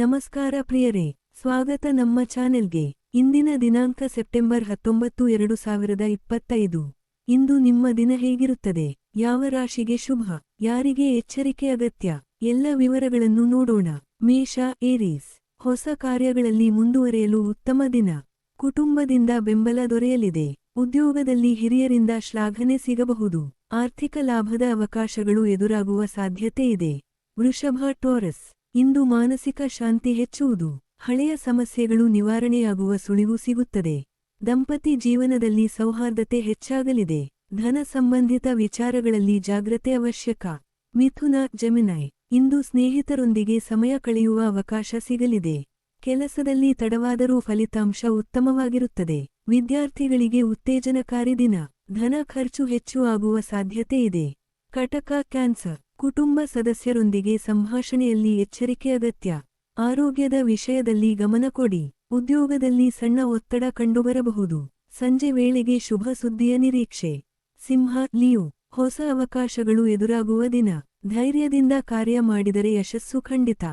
ನಮಸ್ಕಾರ ಪ್ರಿಯರೇ, ಸ್ವಾಗತ ನಮ್ಮ ಚಾನೆಲ್ಗೆ. ಇಂದಿನ ದಿನಾಂಕ ಸೆಪ್ಟೆಂಬರ್ ಹತ್ತೊಂಬತ್ತು ಎರಡು ಸಾವಿರದ ಇಪ್ಪತ್ತೈದು. ಇಂದು ನಿಮ್ಮ ದಿನ ಹೇಗಿರುತ್ತದೆ? ಯಾವ ರಾಶಿಗೆ ಶುಭ? ಯಾರಿಗೆ ಎಚ್ಚರಿಕೆ ಅಗತ್ಯ? ಎಲ್ಲ ವಿವರಗಳನ್ನು ನೋಡೋಣ. ಮೇಷ, ಏರೀಸ್. ಹೊಸ ಕಾರ್ಯಗಳಲ್ಲಿ ಮುಂದುವರೆಯಲು ಉತ್ತಮ ದಿನ. ಕುಟುಂಬದಿಂದ ಬೆಂಬಲ ದೊರೆಯಲಿದೆ. ಉದ್ಯೋಗದಲ್ಲಿ ಹಿರಿಯರಿಂದ ಶ್ಲಾಘನೆ ಸಿಗಬಹುದು. ಆರ್ಥಿಕ ಲಾಭದ ಅವಕಾಶಗಳು ಎದುರಾಗುವ ಸಾಧ್ಯತೆ ಇದೆ. ವೃಷಭ, ಟೋರಸ್. ಇಂದು ಮಾನಸಿಕ ಶಾಂತಿ ಹೆಚ್ಚುವುದು, ಹಳೆಯ ಸಮಸ್ಯೆಗಳು ನಿವಾರಣೆಯಾಗುವ ಸುಳಿವು ಸಿಗುತ್ತದೆ. ದಂಪತಿ ಜೀವನದಲ್ಲಿ ಸೌಹಾರ್ದತೆ ಹೆಚ್ಚಾಗಲಿದೆ. ಧನ ಸಂಬಂಧಿತ ವಿಚಾರಗಳಲ್ಲಿ ಜಾಗ್ರತೆ ಅವಶ್ಯಕ. ಮಿಥುನ, ಜೆಮಿನೈ, ಇಂದು ಸ್ನೇಹಿತರೊಂದಿಗೆ ಸಮಯ ಕಳೆಯುವ ಅವಕಾಶ ಸಿಗಲಿದೆ. ಕೆಲಸದಲ್ಲಿ ತಡವಾದರೂ ಫಲಿತಾಂಶ ಉತ್ತಮವಾಗಿರುತ್ತದೆ. ವಿದ್ಯಾರ್ಥಿಗಳಿಗೆ ಉತ್ತೇಜನಕಾರಿ ದಿನ. ಧನ ಖರ್ಚು ಹೆಚ್ಚು ಆಗುವ ಸಾಧ್ಯತೆ ಇದೆ. ಕಟಕ, ಕ್ಯಾನ್ಸರ್. ಕುಟುಂಬ ಸದಸ್ಯರೊಂದಿಗೆ ಸಂಭಾಷಣೆಯಲ್ಲಿ ಎಚ್ಚರಿಕೆ ಅಗತ್ಯ. ಆರೋಗ್ಯದ ವಿಷಯದಲ್ಲಿ ಗಮನ ಕೊಡಿ. ಉದ್ಯೋಗದಲ್ಲಿ ಸಣ್ಣ ಒತ್ತಡ ಕಂಡುಬರಬಹುದು. ಸಂಜೆ ವೇಳೆಗೆ ಶುಭ ಸುದ್ದಿಯ ನಿರೀಕ್ಷೆ. ಸಿಂಹ, ಲಿಯು. ಹೊಸ ಅವಕಾಶಗಳು ಎದುರಾಗುವ ದಿನ. ಧೈರ್ಯದಿಂದ ಕಾರ್ಯ ಮಾಡಿದರೆ ಯಶಸ್ಸು ಖಂಡಿತ.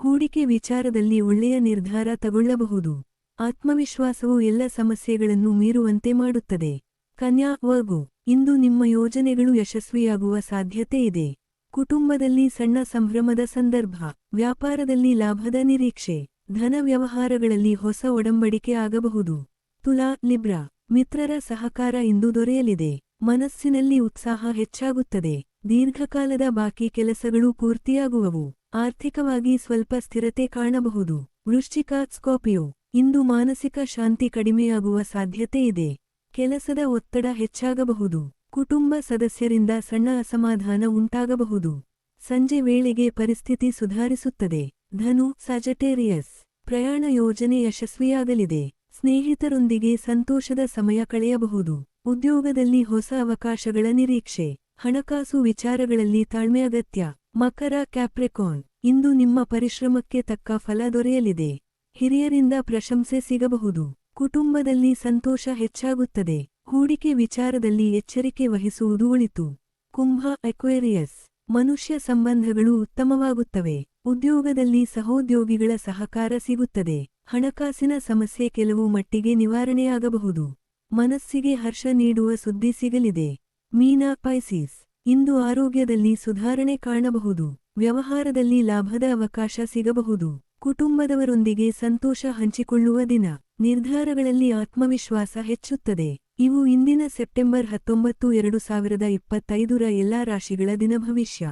ಹೂಡಿಕೆ ವಿಚಾರದಲ್ಲಿ ಒಳ್ಳೆಯ ನಿರ್ಧಾರ ತಗೊಳ್ಳಬಹುದು. ಆತ್ಮವಿಶ್ವಾಸವು ಎಲ್ಲ ಸಮಸ್ಯೆಗಳನ್ನು ಮೀರುವಂತೆ ಮಾಡುತ್ತದೆ. ಕನ್ಯಾ, ವಗು. ಇಂದು ನಿಮ್ಮ ಯೋಜನೆಗಳು ಯಶಸ್ವಿಯಾಗುವ ಸಾಧ್ಯತೆ ಇದೆ. ಕುಟುಂಬದಲ್ಲಿ ಸಣ್ಣ ಸಂಭ್ರಮದ ಸಂದರ್ಭ, ವ್ಯಾಪಾರದಲ್ಲಿ ಲಾಭದ ನಿರೀಕ್ಷೆ, ಧನ ವ್ಯವಹಾರಗಳಲ್ಲಿ ಹೊಸ ಒಡಂಬಡಿಕೆ ಆಗಬಹುದು. ತುಲಾ, ಲಿಬ್ರಾ, ಮಿತ್ರರ ಸಹಕಾರ ಇಂದು ದೊರೆಯಲಿದೆ. ಮನಸ್ಸಿನಲ್ಲಿ ಉತ್ಸಾಹ ಹೆಚ್ಚಾಗುತ್ತದೆ. ದೀರ್ಘಕಾಲದ ಬಾಕಿ ಕೆಲಸಗಳು ಪೂರ್ತಿಯಾಗುವವು. ಆರ್ಥಿಕವಾಗಿ ಸ್ವಲ್ಪ ಸ್ಥಿರತೆ ಕಾಣಬಹುದು. ವೃಶ್ಚಿಕ ಸ್ಕೋಪಿಯೋ ಇಂದು ಮಾನಸಿಕ ಶಾಂತಿ ಕಡಿಮೆಯಾಗುವ ಸಾಧ್ಯತೆ ಇದೆ. ಕೆಲಸದ ಒತ್ತಡ ಹೆಚ್ಚಾಗಬಹುದು. ಕುಟುಂಬ ಸದಸ್ಯರಿಂದ ಸಣ್ಣ ಅಸಮಾಧಾನ ಉಂಟಾಗಬಹುದು. ಸಂಜೆ ವೇಳೆಗೆ ಪರಿಸ್ಥಿತಿ ಸುಧಾರಿಸುತ್ತದೆ. ಧನು ಸಜಟೇರಿಯಸ್ ಪ್ರಯಾಣ ಯೋಜನೆ ಯಶಸ್ವಿಯಾಗಲಿದೆ. ಸ್ನೇಹಿತರೊಂದಿಗೆ ಸಂತೋಷದ ಸಮಯ ಕಳೆಯಬಹುದು. ಉದ್ಯೋಗದಲ್ಲಿ ಹೊಸ ಅವಕಾಶಗಳ ನಿರೀಕ್ಷೆ. ಹಣಕಾಸು ವಿಚಾರಗಳಲ್ಲಿ ತಾಳ್ಮೆ ಅಗತ್ಯ. ಮಕರ ಕ್ಯಾಪ್ರೆಕಾನ್ ಇಂದು ನಿಮ್ಮ ಪರಿಶ್ರಮಕ್ಕೆ ತಕ್ಕ ಫಲ ದೊರೆಯಲಿದೆ. ಹಿರಿಯರಿಂದ ಪ್ರಶಂಸೆ ಸಿಗಬಹುದು. ಕುಟುಂಬದಲ್ಲಿ ಸಂತೋಷ ಹೆಚ್ಚಾಗುತ್ತದೆ. ಹೂಡಿಕೆ ವಿಚಾರದಲ್ಲಿ ಎಚ್ಚರಿಕೆ ವಹಿಸುವುದು ಒಳಿತು. ಕುಂಭ, ಅಕ್ವೇರಿಯಸ್. ಮನುಷ್ಯ ಸಂಬಂಧಗಳು ಉತ್ತಮವಾಗುತ್ತವೆ. ಉದ್ಯೋಗದಲ್ಲಿ ಸಹೋದ್ಯೋಗಿಗಳ ಸಹಕಾರ ಸಿಗುತ್ತದೆ. ಹಣಕಾಸಿನ ಸಮಸ್ಯೆ ಕೆಲವು ಮಟ್ಟಿಗೆ ನಿವಾರಣೆಯಾಗಬಹುದು. ಮನಸ್ಸಿಗೆ ಹರ್ಷ ನೀಡುವ ಸುದ್ದಿ ಸಿಗಲಿದೆ. ಮೀನಾ ಪೈಸಿಸ್. ಇಂದು ಆರೋಗ್ಯದಲ್ಲಿ ಸುಧಾರಣೆ ಕಾಣಬಹುದು. ವ್ಯವಹಾರದಲ್ಲಿ ಲಾಭದ ಅವಕಾಶ ಸಿಗಬಹುದು. ಕುಟುಂಬದವರೊಂದಿಗೆ ಸಂತೋಷ ಹಂಚಿಕೊಳ್ಳುವ ದಿನ. ನಿರ್ಧಾರಗಳಲ್ಲಿ ಆತ್ಮವಿಶ್ವಾಸ ಹೆಚ್ಚುತ್ತದೆ. ಇವು ಇಂದಿನ ಸೆಪ್ಟೆಂಬರ್ ಹತ್ತೊಂಬತ್ತು ಎರಡು ಸಾವಿರದ ಇಪ್ಪತ್ತೈದರ ಎಲ್ಲಾ ರಾಶಿಗಳ ದಿನ ಭವಿಷ್ಯ.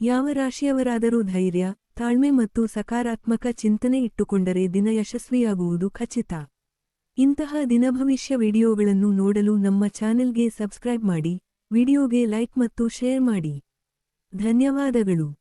ಯಾವ ರಾಶಿಯವರಾದರೂ ಧೈರ್ಯ, ತಾಳ್ಮೆ ಮತ್ತು ಸಕಾರಾತ್ಮಕ ಚಿಂತನೆ ಇಟ್ಟುಕೊಂಡರೆ ದಿನ ಯಶಸ್ವಿಯಾಗುವುದು ಖಚಿತ. ಇಂತಹ ದಿನಭವಿಷ್ಯ ವಿಡಿಯೋಗಳನ್ನು ನೋಡಲು ನಮ್ಮ ಚಾನೆಲ್ಗೆ ಸಬ್ಸ್ಕ್ರೈಬ್ ಮಾಡಿ, ವಿಡಿಯೋಗೆ ಲೈಕ್ ಮತ್ತು ಶೇರ್ ಮಾಡಿ. ಧನ್ಯವಾದಗಳು.